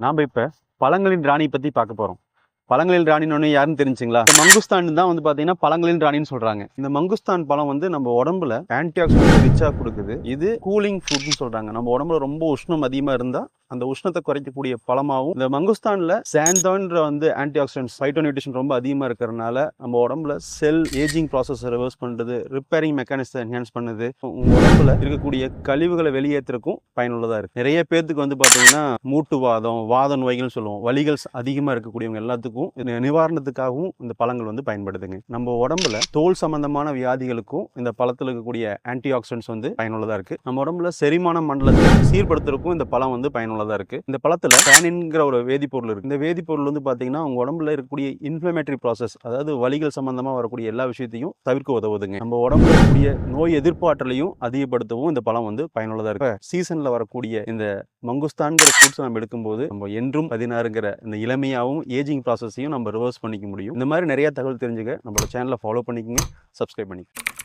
நாம் இப்போ பழங்களின் ராணி பற்றி பார்க்க போகிறோம் பழங்களின் ராணின்னு ஒன்று யாருன்னு தெரிஞ்சுங்களா? மங்குஸ்தான் தான் வந்து பார்த்தீங்கன்னா பழங்களின் ராணின்னு சொல்கிறாங்க இந்த மங்குஸ்தான் பழம் வந்து நம்ம உடம்புல ஆன்டி ஆக்சிடென்ட் ரிச்சாக கொடுக்குது. இது கூலிங் ஃபுட்னு சொல்கிறாங்க நம்ம உடம்புல ரொம்ப உஷ்ணம் அதிகமாக இருந்தால் அந்த உஷ்ணத்தை குறைக்கக்கூடிய பழமாகவும் இந்த மங்குஸ்தானில் சாந்தோன்ற வந்து ஆன்டி ஆக்சிடென்ட்ஸ் ஃபைட்டோநியூட்ரிஷன் ரொம்ப அதிகமாக இருக்கிறதுனால நம்ம உடம்புல செல் ஏஜிங் ப்ராசஸ் ரிவர்ஸ் பண்ணுறது ரிப்பேரிங் மெக்கானிசத்தை என்ஹான்ஸ் பண்ணுது. உங்க உடம்புல இருக்கக்கூடிய கழிவுகளை வெளியேற்றுறதுக்கும் பயனுள்ளதாக இருக்கு. நிறைய பேர்த்துக்கு வந்து பார்த்தீங்கன்னா மூட்டு வாதம் வாத நோய்கள்னு சொல்லுவோம். வலிகள் அதிகமாக இருக்கக்கூடியவங்க எல்லாத்துக்கும் நிவாரணத்துக்காகவும் இந்த பழங்கள் வந்து பயன்படுதுங்க. நம்ம உடம்புல தோல் சம்பந்தமான வியாதிகளுக்கும் இந்த பழத்தில் இருக்கக்கூடிய ஆன்டி ஆக்சிடென்ட்ஸ் வந்து பயனுள்ளதாக இருக்கு. நம்ம உடம்புல செரிமான மண்டலத்தை சீர்படுத்துறதுக்கும் இந்த பழம் வந்து பயனுள்ளதாக இருக்கு. இந்த பழத்தில் டேனின்ங்கிற ஒரு வேதிப்பொருள் இருக்கு. இந்த வேதிப்பொருள் வந்து பார்த்தீங்கன்னா உங்க உடம்புல இருக்கக்கூடிய இன்ஃப்ளமேட்டரி ப்ராசஸ் அதாவது வலிகள் சம்பந்தமா வரக்கூடிய எல்லா விஷயத்தையும் தவிர்க்க உதவுதுங்க. நம்ம உடம்புல இருக்கக்கூடிய நோய் எதிர்ப்பாற்றலையும் அதிகப்படுத்தவும் இந்த பழம் வந்து பயனுள்ளதாக இருக்கு. சீசன்ல வரக்கூடிய இந்த மங்குஸ்தான்கிற ஃப்ரூட்ஸ் நம்ம எடுக்கும்போது நம்ம என்றும் பதினாறுங்கிற இந்த இளமையாகவும் ஏஜிங் ப்ராசஸையும் நம்ம ரிவர்ஸ் பண்ணிக்க முடியும். இந்த மாதிரி நிறைய தகவல் தெரிஞ்சுக்க நம்மளோட சேனலை ஃபாலோ பண்ணிக்கங்க. சப்ஸ்கிரைப் பண்ணிக்கோங்க.